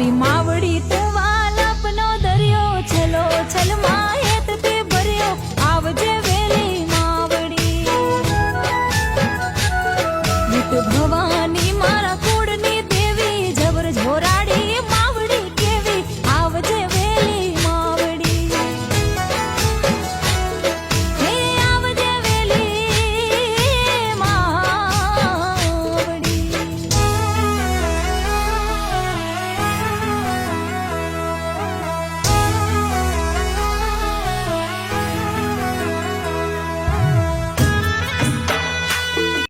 મારી માવડી તું વાલાપનો દરિયો છલો છલ માયત તે ભર્યો. આવજે વેલી માવડી. ભવા